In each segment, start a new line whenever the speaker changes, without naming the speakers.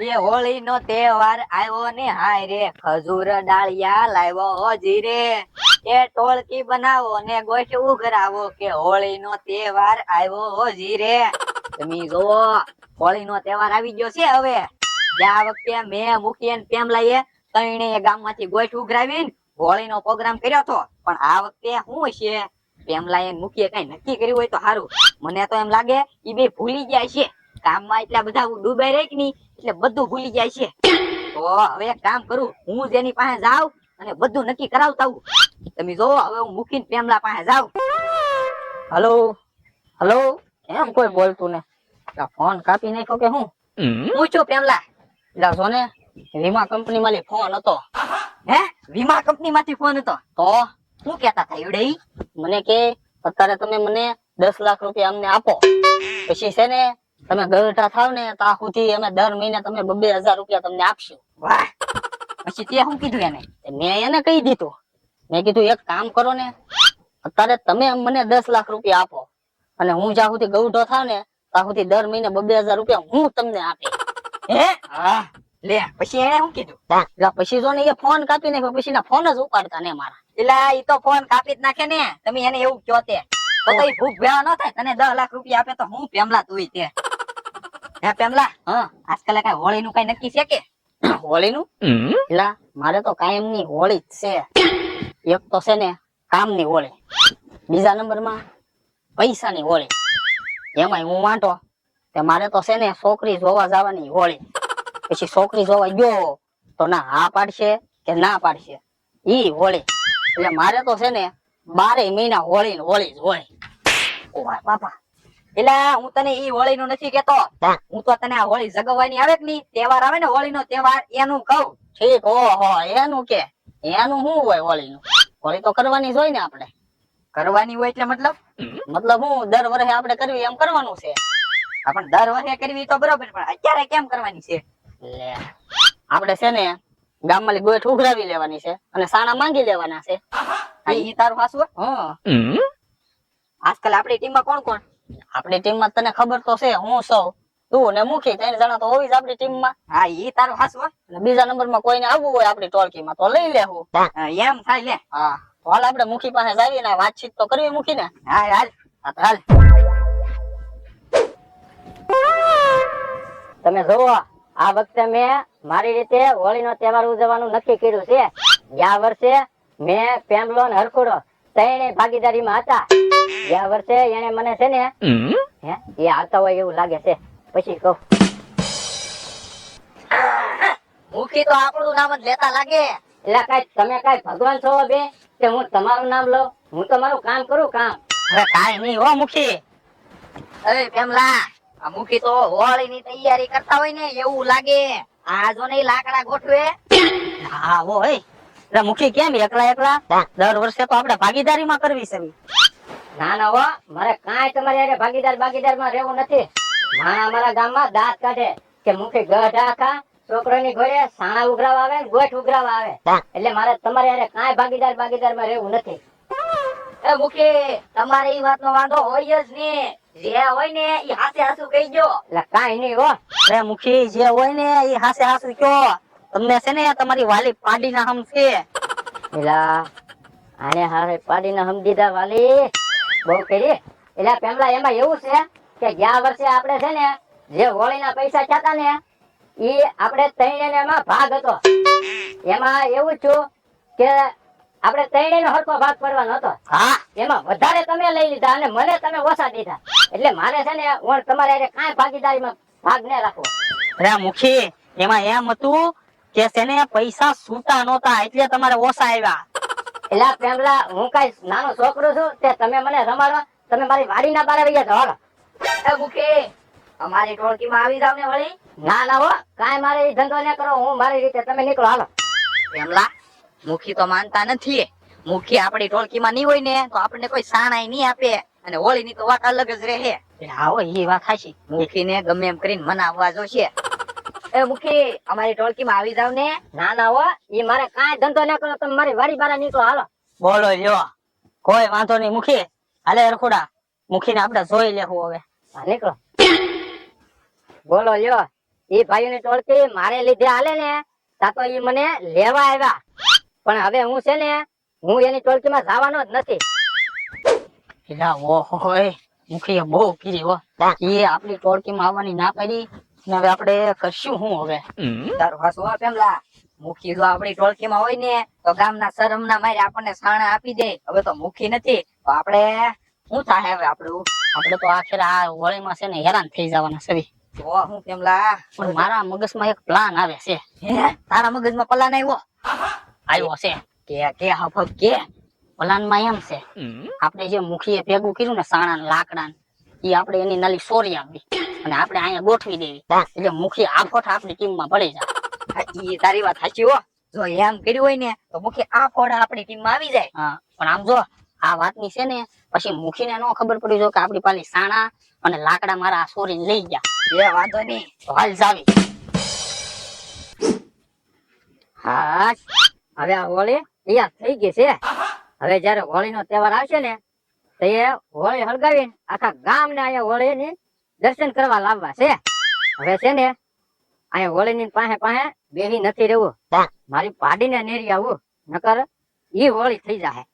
એ હોળી નો તહેવાર આવ્યો ને, હાય રે, ખજૂર ડાળિયા લાવ્યો હોજી રે. એ ટોળકી બનાવો ને, ગોઠ ઉઘરાવો કે હોળી નો તહેવાર આવ્યો હોજી રે. તમે જોવો હોળી નો તહેવાર આવી ગયો છે હવે. જ્યાં વખતે મેં મૂકીએ ને પેમ લઈએ તઈને ગામમાંથી ગોઠ ઉઘરાવીને હોળી નો પ્રોગ્રામ કર્યો હતો. પણ આ વખતે શું છે? પેમલા એને મૂકીએ, કઈ નક્કી કર્યું હોય તો સારું. મને તો એમ લાગે એ બે ભૂલી ગયા છે. કામમાં એટલા બધા ડૂબાઈ રહી કે નહીં એટલે બધું ભૂલી જાય છે. તો હવે એક કામ કરું હું જેની પાસે જાઉં અને બધું નક્કી કરાવતા હું તમે જો હવે હું મૂકીને પેમલા પાસે જાઉં.
હલો? હલો? એમ કોઈ બોલતું ને? ફોન કાપી નાખ્યો કે હું?
પૂછો પેમલા
એટલે જો ને વીમા કંપની માંથી ફોન હતો.
હે? વીમા કંપની માંથી ફોન હતો?
તો
શું કેતા હતા એવડે
મને કે અત્યારે તમે મને દસ લાખ રૂપિયા અમને આપો. પછી છે ને તમે ગરટા થાવ ને તો આખુથી અમે દર મહિને તમે બબે હજાર રૂપિયા તમને આપશું.
વાહ. પછી તે શું કીધું એને?
મેં એને કહી દીધું. મેં કીધું એક કામ કરો ને અત્યારે તમે મને દસ લાખ રૂપિયા આપો. અને હું જ્યાં સુધી ગૌઢો થાવ ને ત્યાં સુધી દર મહિને બબે હજાર રૂપિયા હું તમને આપી
હે? હા. લે પછી એને શું કીધું?
પછી જો ને એ ફોન કાપી નાખ્યો પછી ના ફોન જ ઉપાડતા ને મારા.
એટલે એ તો ફોન કાપી જ નાખે ને. તમે એને એવું કહો તે. તો તો ભૂખ ભેળા ન થાય. તને દસ લાખ રૂપિયા આપે તો હું પેમલા તું તે. હે પેમલા
હા.
આજકાલ કઈ હોળી નું કઈ નક્કી છે કે?
હોળી નું એટલે મારે તો કાયમની હોળી જ છે. એક તો છે ને કામની હોળી. બીજા નંબરમાં પૈસા ની હોળી. એમાં હું વાંટો તે મારે તો છે ને છોકરી જોવા જવાની હોળી. પછી છોકરી જોવા ગયો તો ના હા પાડશે કે ના પાડશે? ઈ હોળી. એટલે મારે તો છે ને બારે મહિના હોળી હોળી જ હોળી
બાપા. એલા હું તને ઈ હોળી નું નથી કેતો.
હું
તો તને આ હોળી જગવવાની આવે કે નહીં? તહેવાર આવે ને હોળી નો તહેવાર એનું કહું.
ઠીક ઓહો એનું કે. એનું શું હોય હોળી નું હોળી તો કરવાની જ હોય ને આપણે.
કરવાની હોય એટલે મતલબ?
મતલબ હું દર વર્ષે આપણે કરવી એમ કરવાનું છે.
હા, પણ દર વર્ષે કરવી તો બરોબર પણ અત્યારે કેમ કરવાની છે?
લે આપણે છે ને ગામમાં ગોઠ ઉઘરાવી લેવાની છે અને સાણા માંગી લેવાના છે.
એ ઈ તારું હાસુ હે?
હા
આજકાલ આપણી ટીમમાં કોણ કોણ?
આપણી ટીમમાં તને ખબર તો છે હું સૌ તું ને મુખી ત્રણ જણા તો હોવી જ આપણી ટીમમાં.
હા ઈ તારું હાસુ હે?
અને બીજા નંબરમાં કોઈને આવવું હોય આપણી ટોળકીમાં તો લઈ લેવું
એમ થાય લે.
હા. તો હાલ આપણે મુખી પાસે જાવી ને વાતચીત તો કરવી મુખી ને
હા હાલ.
હા તો હાલ. તમે જોવો આ વખતે મેં મારી રીતે હોળીનો તહેવાર ઉજવવાનું નક્કી કર્યું છે. ગયા વર્ષે મેં પેમ્બલો ને હરખુડો ત્રણેય ભાગીદારીમાં હતા. ગયા વર્ષે એને મને છે ને હે એ આવતા હોય એવું લાગે છે. પછી કહું.
મુખી તો આપણું નામ જ લેતા લાગે.
એટલે કઈ તમે કઈ ભગવાન છો બે કે હું તમારું નામ લઉં? હું તમારું કામ કરું કામ. અરે કાઈ નહીં હો મુખી
અરે પેમલા આ મુખી તો હોળી ની તૈયારી કરતા હોય ને એવું લાગે. આ જો ને લાકડા ગોઠવે.
હા હોય મુખી કેમ એકલા એકલા? દર વર્ષે તો આપણે ભાગીદારીમાં કરવી છે. ના ના હો મારે કાંઈ તમારી હારે ભાગીદાર ભાગીદારમાં રહેવું નથી. માણા મારા ગામમાં દાંત કાઢે. કે મુખી ગઢ આખા છોકરાની ઘોડે સાણા ઉઘરાવા આવે ને ગોઠ ઉઘરાવા આવે. એટલે મારે તમારી હારે કાંઈ ભાગીદાર ભાગીદારમાં રહેવું નથી.
એ મુખી તમારે એ વાતનો વાંધો હોય જ ને. જે હોય ને એ હાસે હાસુ કહી ગયો
એટલે કાંઈ નહીં હો. અરે મુખી જે હોય ને એ હાસે હાસુ કયો. તમને છે ને તમારી વાલી પાડીના હમ છે. એલા આને હારે પાડીના હમ દીધા વાલી. બહુ કરી એટલે પેમલા એમાં એવું છે કે ગયા વર્ષે આપણે છે ને જે હોળીના પૈસા થતા ને એ આપણે ત્રણે એમાં ભાગ હતો. એમાં એવું છું કે આપણે ત્રણે હરખો ભાગ પડવાનો હતો. હા. એમાં વધારે તમે લઈ લીધા અને મને તમે ઓછા દીધા. એટલે મારે છે ને હું તમારે કઈ કાંઈ ભાગીદારીમાં ભાગ ન રાખવો. અરે મુખી એમાં એમ હતું કે છે ને પૈસા છૂટા નહોતા એટલે તમારે ઓછા આવ્યા. એટલે પ્રેમલા હું કઈ નાનો છોકરો છું તે તમે મને રમાડવા તમે મારી વાડીના બારે વૈયા જાઓ
એ મુખી અમારી ટોળકીમાં આવી જાવ ને વળી.
ના ના હો કાઈ મારે ધંધો ન કરો હું મારી રીતે તમે નીકળો હાલો.
પેમલા મુખી તો માનતા નથી મુખી આપણી ટોળકીમાં નહીં હોય ને તો આપણને કોઈ સાણાય નહીં આપે. અને હોળી ની તો વાત અલગ જ રહે.
આવો ઈ વાત ખાશી
મુખી ને ગમે એમ કરીને મનાવવા જોશે. એ મુખી અમારી ટોળકીમાં આવી જાવ ને.
ના ના હો એ મારે કાંઈ ધંધો ના કરો તમે મારી વારી બારા નીકળો હાલો. બોલો જો. કોઈ વાંધો નહીં મુખી. હાલે રખોડા. મુખી ને આપડે જોઈ લેવું હવે. નીકળો. બોલો લ્યો. એ ભાઈઓની ટોળકી મારે લીધે હાલે ને તા તો એ મને લેવા આવ્યા. પણ હવે હું છે ને હું એની ટોળકી માં જવાનો જ નથી. મુખી ઓહોય. બહુ કીધી હો. એ આપડી ટોળકી માં આવવાની ના પાડી. ને હવે આપણે કરશું હું હવે?
તારું હાસુ પેમલા મુખી જો આપણી ટોળકીમાં હોય ને તો ગામના શરમના મારે આપણને સાણા આપી દે. હવે તો મુખી નથી. તો આપણે શું થાય હવે આપણું?
આપણે તો આખરે આ હોળીમાં છે ને હેરાન થઈ જવાના છે
હું પેમલા
પણ મારા મગજમાં એક પ્લાન આવે છે.
તારા મગજમાં પ્લાન આવ્યો?
આવ્યો છે.
કે કે હફક કે?
પ્લાનમાં એમ છે. આપણે જે મુખીએ ભેગું કર્યું ને સાણા ને લાકડા એ આપણે એની નાલી સોરી આપવી અને આપણે અહીંયા ગોઠવી દેવી. એટલે મુખી આફોઠ આપણી ટીમમાં ભળી જાય.
ઈ તારી વાત સાચી હો. જો એમ કર્યું હોય ને તો મુખી આફોઠ આપણી ટીમમાં આવી જાય.
હા પણ આમ જો આ વાતની છે ને પછી મુખીને નો ખબર પડી જો કે આપણી પાસે સાણા અને લાકડા મારા આ સોરી લઈ ગયા.
એ વાંધો નહીં.
હાલ જાવી.
હા હવે આ હોળી તૈયાર થઈ ગઈ છે. હવે જયારે હોળી નો તહેવાર આવશે ને તો એ હોળી હળગાવી આખા ગામ ને અહીંયા હોળી ની દર્શન કરવા લાવવા છે. હવે છે ને અહીંયા હોળી ની પાસે પાસે બેહી નથી રહેવું. મારી પાડીને નેરી આવું નકર ઈ હોળી થઈ જાય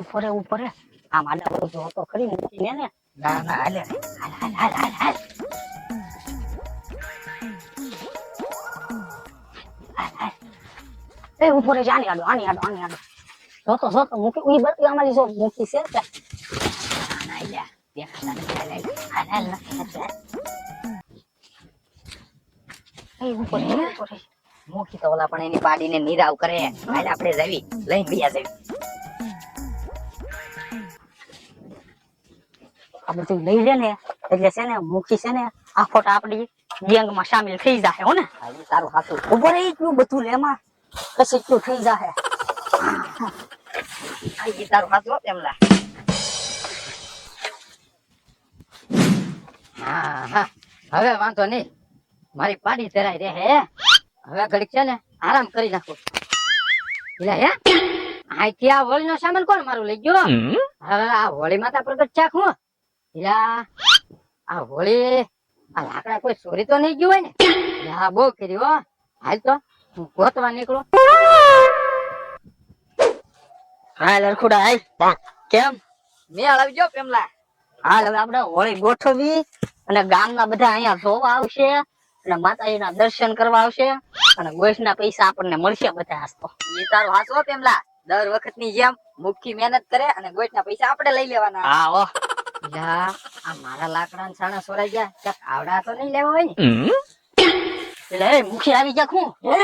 ઉપર ઉપરે ઉપરે. આ માડા બધું જો તો ખરી મૂકીને ને
ના ના હાલે. હાલ હાલ હાલ હાલ હાલ.
એ ઉપરે જાની આડો આની આડો આની આડો soto. બધી અમારી જો મૂકી છે કે
ના ના હાલ્યા. દેખાતા નથી. હાલ, હાલ. હાલ, હાલ, હાલ, હાલ.
એ ઉપરે ઉપરે
મૂકી તો ઓલા પણ એની પાડીને નિરાવ કરે હાલ આપણે જવી લઈ બીજા જવી
આ બધું લઈ લે ને એટલે છે ને મુખી છે ને આ ફોટા આપણી ગેંગમાં સામેલ થઈ જાય હો ને
તારું હાથું
ઊભો રહી એટલું બધું લેમાં પછી એટલું થઈ જાય
તારું હાચું હો હા હા હવે વાંધો નહીં મારી પાડી ધરાઈ રે હે હવે ઘડીક છે ને આરામ કરી નાખું એટલે હે અહીંથી આ હોળીનો સામાન કોણ મારું લઈ ગયો હવે આ હોળી માતા પ્રગટ ચાખ હું યા આ હોળી આ લાકડા કોઈ ચોરી તો નહીં ગયું હોય ને એટલે હા બહુ કરી હાલ તો હું ગોતવા નીકળું
હા લરખુડા આય કેમ?
મેળ આવી ગયો પેમલા.
હાલ હવે આપણે હોળી ગોઠવી અને ગામના બધા અહીંયા જોવા આવશે અને માતાજીના દર્શન કરવા આવશે અને ગોઈસના પૈસા આપણને મળશે બધા આજ
એ તારો હાસો પેમલા. દર વખતની જેમ મુખી મહેનત કરે અને ગોઠ ના પૈસા આપણે લઈ લેવાના.
હા હો.
લા આ મારા લાકડા ના છાણા સોરાઈ ગયા. ક્યાંક આવડા તો નહીં લેવા હોય ને.
એટલે મુખી આવી ગયા હું?
હે?